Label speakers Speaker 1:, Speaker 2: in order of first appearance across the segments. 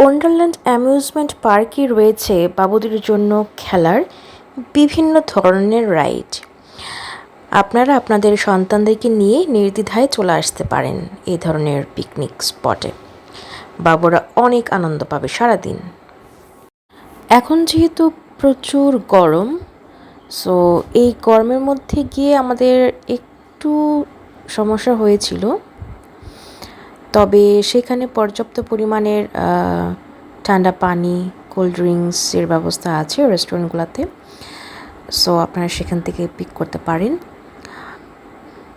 Speaker 1: Wonderland amusement পার্কে রয়েছে বাবুদের জন্য খেলার বিভিন্ন ধরনের রাইড আপনারা আপনাদের সন্তানদেরকে নিয়ে নির্দ্বিধায় চলে আসতে পারেন এই ধরনের পিকনিক স্পটে বাবুরা অনেক আনন্দ পাবে সারাদিন। এখন যেহেতু প্রচুর গরম সো এই গরমের মধ্যে গিয়ে আমাদের একটু সমস্যা হয়েছিল। তবে সেখানে পর্যাপ্ত পরিমাণের ঠান্ডা পানি কোল্ড ড্রিঙ্কসের ব্যবস্থা আছে রেস্টুরেন্টগুলোতে সো আপনারা সেখান থেকে পিক করতে পারেন।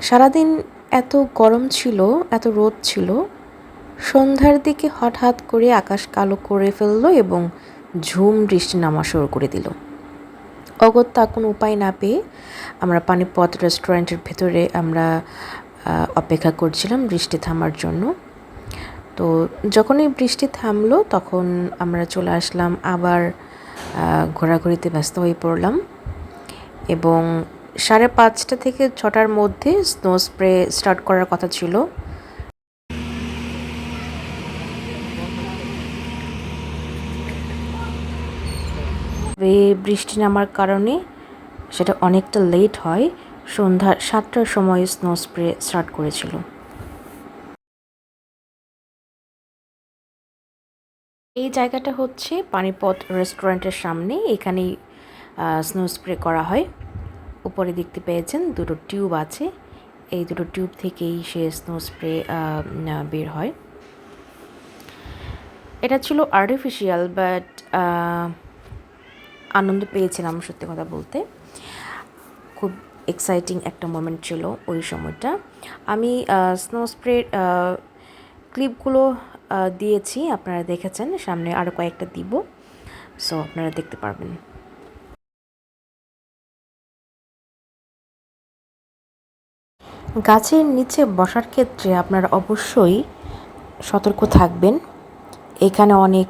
Speaker 1: সারাদিন এত গরম ছিল, এত রোদ ছিল, সন্ধ্যার দিকে হঠাৎ করে আকাশ কালো করে ফেলল এবং ঝুম বৃষ্টি নামা শুরু করে দিল। অগত্যা কোনো উপায় না পেয়ে আমরা পানিপথ রেস্টুরেন্টের ভেতরে আমরা অপেক্ষা করছিলাম বৃষ্টি থামার জন্য। তো যখনই বৃষ্টি থামলো তখন আমরা চলে আসলাম আবার ঘোরাঘুরিতে ব্যস্ত হয়ে পড়লাম এবং সাড়ে পাঁচটা থেকে ছটার মধ্যে স্নো স্প্রে স্টার্ট করার কথা ছিল। বৃষ্টি নামার কারণে সেটা অনেকটা লেট হয়। সন্ধ্যা সাতটার সময় স্নো স্প্রে স্টার্ট করেছিল। এই জায়গাটা হচ্ছে পানিপথ রেস্টুরেন্টের সামনে। এখানেই স্নো স্প্রে করা হয়। উপরে দেখতে পেয়েছেন দুটো টিউব আছে। এই দুটো টিউব থেকেই সে স্নো স্প্রে বের হয়। এটা ছিল আর্টিফিশিয়াল বাট আনন্দ পেয়েছিলাম সত্যি কথা বলতে। খুব এক্সাইটিং একটা মোমেন্ট ছিল ওই সময়টা। আমি স্নো স্প্রে ক্লিপগুলো দিয়েছি, আপনারা দেখেছেন, সামনে আরও কয়েকটা দিব। সো আপনারা দেখতে পারবেন। গাছের নিচে বসার ক্ষেত্রে আপনারা অবশ্যই সতর্ক থাকবেন। এখানে অনেক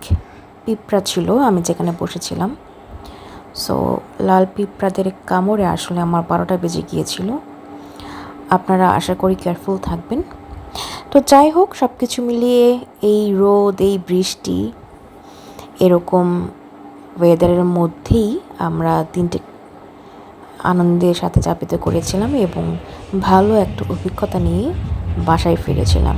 Speaker 1: পিঁপড়া ছিল, আমি যেখানে বসেছিলাম। সো লাল পিঁপড়াদের কামড়ে আসলে আমার বারোটা বেজে গিয়েছিল। আপনারা আশা করি কেয়ারফুল থাকবেন। তো যাই হোক সব কিছু মিলিয়ে এই রোদ, এই বৃষ্টি, এরকম ওয়েদারের মধ্যেই আমরা তিনটে আনন্দের সাথে যাপিত করেছিলাম এবং ভালো একটা অভিজ্ঞতা নিয়ে বাসায় ফিরেছিলাম।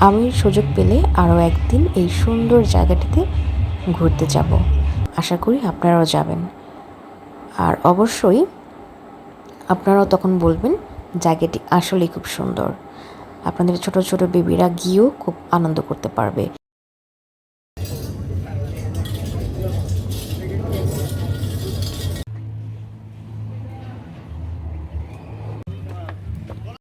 Speaker 1: আমি সুযোগ পেলে আরও একদিন এই সুন্দর জায়গাটিতে ঘুরতে যাব। আশা করি আপনারাও যাবেন। আর অবশ্যই আপনারাও তখন বলবেন, জায়গাটি আসলেই খুব সুন্দর। আপনাদের ছোট ছোট বেবিরা গিয়েও খুব আনন্দ করতে পারবে।